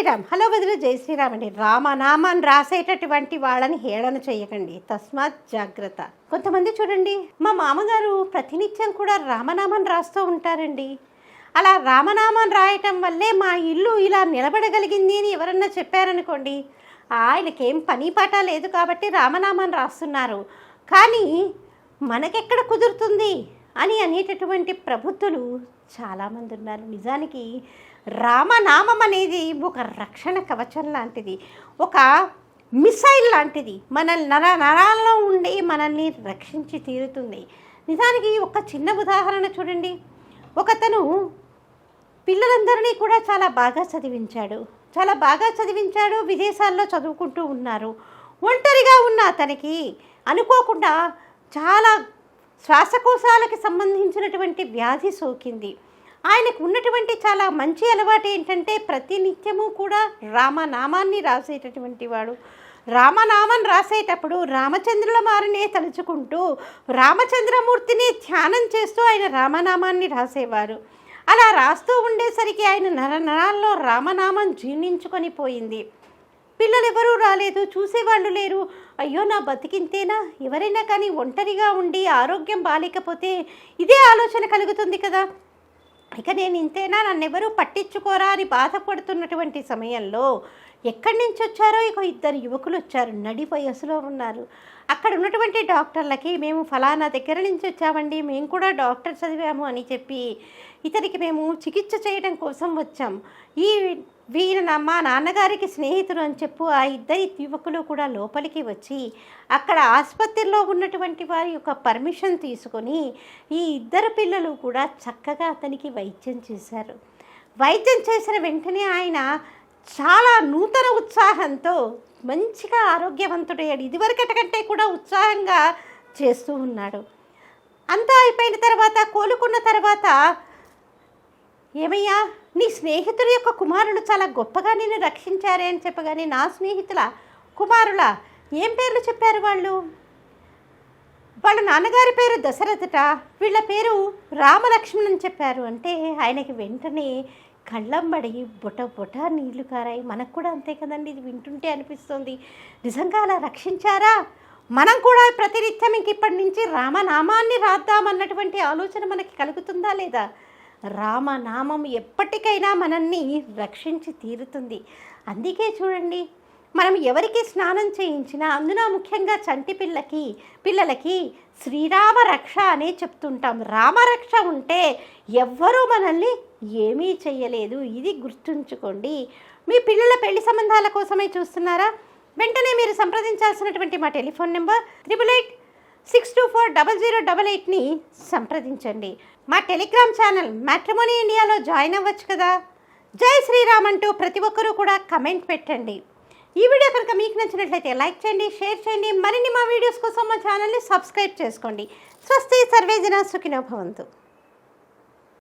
Sriram. Hello బదులు జై శ్రీరామ్ అండి. రామనామాన్ని రాసేటటువంటి వాళ్ళని హేళన చేయకండి. తస్మాత్ జాగ్రత్త. కొంతమంది చూడండి మా మామగారు ప్రతినిత్యం కూడా రామనామాన్ని రాస్తూ ఉంటారండి. అలా రామనామాన్ని రాయటం వల్లే మా ఇల్లు ఇలా నిలబడగలిగింది అని ఎవరన్నా చెప్పారనుకోండి ఆయనకేం పని పాట లేదు కాబట్టి రామనామాన్ని రాస్తున్నారు. కానీ మనకెక్కడ కుదురుతుంది? అని అనేటటువంటి ప్రబుద్ధులు చాలామంది ఉన్నారు. నిజానికి రామనామం అనేది ఒక రక్షణ కవచం లాంటిది. ఒక మిసైల్ లాంటిది. మన నర నరాల్లో ఉండి మనల్ని రక్షించి తీరుతుంది. నిజానికి ఒక చిన్న ఉదాహరణ చూడండి. ఒకతను పిల్లలందరినీ కూడా చాలా బాగా చదివించాడు. చాలా బాగా చదివించాడు. విదేశాల్లో చదువుకుంటూ ఉన్నారు. ఒంటరిగా ఉన్న అతనికి అనుకోకుండా చాలా శ్వాసకోశాలకి సంబంధించినటువంటి వ్యాధి సోకింది. ఆయనకు ఉన్నటువంటి చాలా మంచి అలవాటు ఏంటంటే ప్రతి నిత్యము కూడా రామనామాన్ని రాసేటటువంటి వాడు. రామనామం రాసేటప్పుడు రామచంద్రుల మారినే తలుచుకుంటూ రామచంద్రమూర్తిని ధ్యానం చేస్తూ ఆయన రామనామాన్ని రాసేవారు. అలా రాస్తూ ఉండేసరికి ఆయన నర నరాల్లో రామనామం జీర్ణించుకొని పోయింది. పిల్లలు ఎవరూ రాలేదు చూసేవాళ్ళు లేరు. అయ్యో నా బతికింతేనా? ఎవరైనా కానీ ఒంటరిగా ఉండి ఆరోగ్యం బాగాలేకపోతే ఇదే ఆలోచన కలుగుతుంది కదా. ఇక నేను ఇంతేనా? నన్నెవరూ పట్టించుకోరా అని బాధపడుతున్నటువంటి సమయంలో ఎక్కడి నుంచి వచ్చారో ఇక ఇద్దరు యువకులు వచ్చారు. నడి వయసులో ఉన్నారు. అక్కడ ఉన్నటువంటి డాక్టర్లకి మేము ఫలానా దగ్గర నుంచి వచ్చామండి. మేము కూడా డాక్టర్ చదివాము అని చెప్పి ఇతనికి మేము చికిత్స చేయడం కోసం వచ్చాం. ఈ వీరు మా నాన్నగారికి స్నేహితులు అని చెప్పు. ఆ ఇద్దరి యువకులు కూడా లోపలికి వచ్చి అక్కడ ఆసుపత్రిలో ఉన్నటువంటి వారి యొక్క పర్మిషన్ తీసుకొని ఈ ఇద్దరు పిల్లలు కూడా చక్కగా అతనికి వైద్యం చేశారు. వైద్యం చేసిన వెంటనే ఆయన చాలా నూతన ఉత్సాహంతో మంచిగా ఆరోగ్యవంతుడయ్యాడు. ఇదివరకటి కంటే కూడా ఉత్సాహంగా చేస్తూ ఉన్నాడు. అంతా అయిపోయిన తర్వాత కోలుకున్న తర్వాత ఏమయ్యా? నీ స్నేహితుడి యొక్క కుమారులు చాలా గొప్పగా నిన్ను రక్షించారే అని చెప్పగానే నా స్నేహితుల కుమారుల? ఏం పేర్లు చెప్పారు వాళ్ళు? వాళ్ళ నాన్నగారి పేరు దశరథట వీళ్ళ పేరు రామలక్ష్మణ్ అని చెప్పారు. అంటే ఆయనకి వెంటనే కళ్ళంబడి బుట బుట నీళ్ళు కారాయి. మనకు కూడా అంతే కదండి ఇది వింటుంటే అనిపిస్తుంది. నిజంగా అలా రక్షించారా? మనం కూడా ప్రతినిత్యం ఇంక ఇప్పటి నుంచి రామనామాన్ని రాద్దామన్నటువంటి ఆలోచన మనకి కలుగుతుందా లేదా? రామనామం ఎప్పటికైనా మనల్ని రక్షించి తీరుతుంది. అందుకే చూడండి మనం ఎవరికి స్నానం చేయించినా అందున ముఖ్యంగా చంటి పిల్లకి పిల్లలకి శ్రీరామ రక్ష అనే చెప్తుంటాం. రామరక్ష ఉంటే ఎవ్వరూ మనల్ని ఏమీ చేయలేదు. ఇది గుర్తుంచుకోండి. మీ పిల్లల పెళ్ళి సంబంధాల కోసమే చూస్తున్నారా? వెంటనే మీరు సంప్రదించాల్సినటువంటి మా telephone number triple eight six two four double zero double ఎయిట్ని సంప్రదించండి. మా టెలిగ్రామ్ ఛానల్ మ్యాట్రిమోనీ ఇండియాలో జాయిన్ అవ్వచ్చు కదా? జై శ్రీరామ్ అంటూ ప్రతి ఒక్కరూ కూడా కమెంట్ పెట్టండి. ఈ వీడియో కనుక మీకు నచ్చినట్లయితే లైక్ చేయండి షేర్ చేయండి మరిన్ని మా వీడియోస్ కోసం మా ఛానల్ని సబ్స్క్రైబ్ చేసుకోండి. స్వస్తి సర్వేజన సుఖినోభవంతు